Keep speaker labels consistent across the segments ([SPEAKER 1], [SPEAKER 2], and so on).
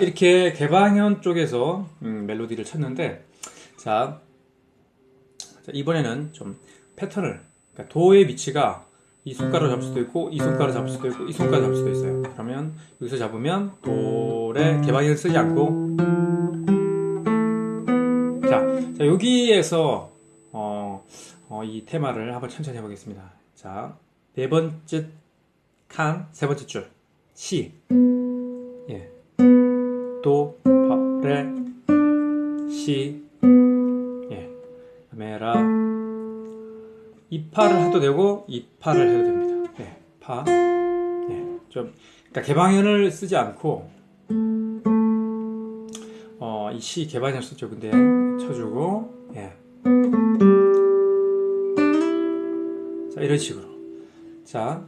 [SPEAKER 1] 이렇게 개방현 쪽에서 음, 멜로디를 쳤는데 자, 자, 이번에는 좀 패턴을 그러니까 도의 위치가 이 손가락을 잡을 수도 있고 이 손가락을 잡을 수도 있고 이 손가락을 잡을 수도 있어요. 그러면 여기서 잡으면 도레 개방현을 쓰지 않고 자, 자 여기에서 어, 어, 이 테마를 한번 천천히 해보겠습니다. 자, 네 번째 칸, 세 번째 줄, 시, 예, 도, 파, 레, 시, 예, 그다음에 라, 이 파를 해도 되고 이 파를 해도 됩니다. 예, 파, 예, 좀, 그러니까 개방현을 쓰지 않고 어, 이 시 개방현 쓰죠. 근데 쳐주고, 예. 자, 이런 식으로. 자,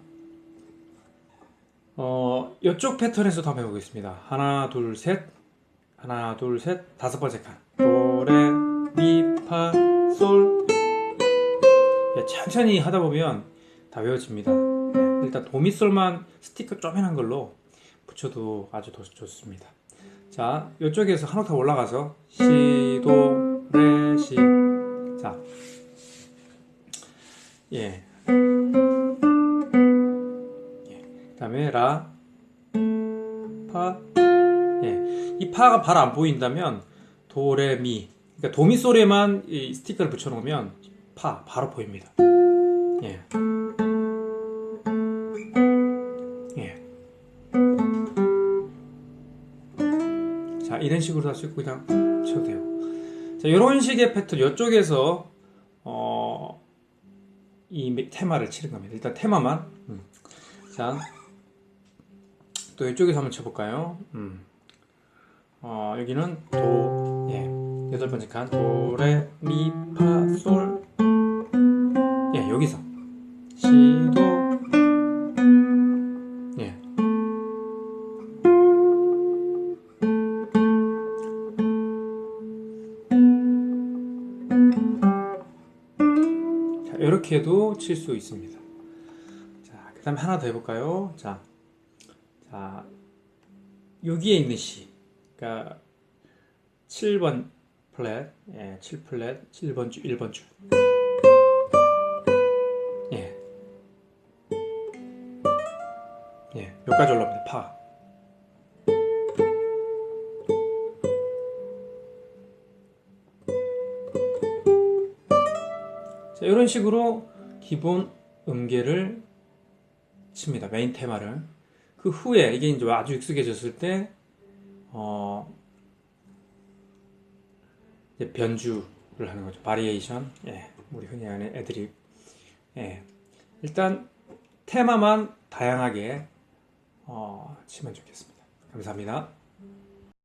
[SPEAKER 1] 어, 이쪽 패턴에서 한번 해보겠습니다. 하나, 둘, 셋. 하나, 둘, 셋. 다섯 번째 칸. 도, 레, 미, 파, 솔. 예, 천천히 하다 보면 다 외워집니다. 예, 일단 도미솔만 스티커 쪼매난 걸로 붙여도 아주 더 좋습니다. 자, 이쪽에서 한 옥타브 올라가서 시, 도, 레, 시. 자, 예. 다음에 라, 파, 예. 이 파가 바로 안 보인다면 도, 레, 미. 그러니까 도미솔에만 이 스티커를 붙여놓으면 파 바로 보입니다. 예. 예. 자 이런 식으로 할수 있고 그냥 쳐도 돼요. 자 이런 식의 패턴 이쪽에서 어, 이 테마를 치는 겁니다. 일단 테마만. 음. 자. 또 이쪽에서 한번 쳐볼까요? 음. 어, 여기는 도, 예, 여덟 번째 칸, 도, 레, 미, 파, 솔, 예, 여기서 시, 도, 예. 자, 이렇게도 칠 수 있습니다. 자, 그 다음에 하나 더 해볼까요? 자, 자, 여기에 있는 시. 그러니까 7번 플랫, 예, 7 플랫, 7번 줄, 1번 줄. 예. 예, 여기까지 올라옵니다. 파. 자, 이런 식으로 기본 음계를 칩니다. 메인 테마를. 그 후에 이게 이제 아주 익숙해졌을 때 어, 이제 변주를 하는 거죠. 바리에이션. 예. 우리 흔히 하는 애드립. 예. 일단 테마만 다양하게 어, 치면 좋겠습니다. 감사합니다.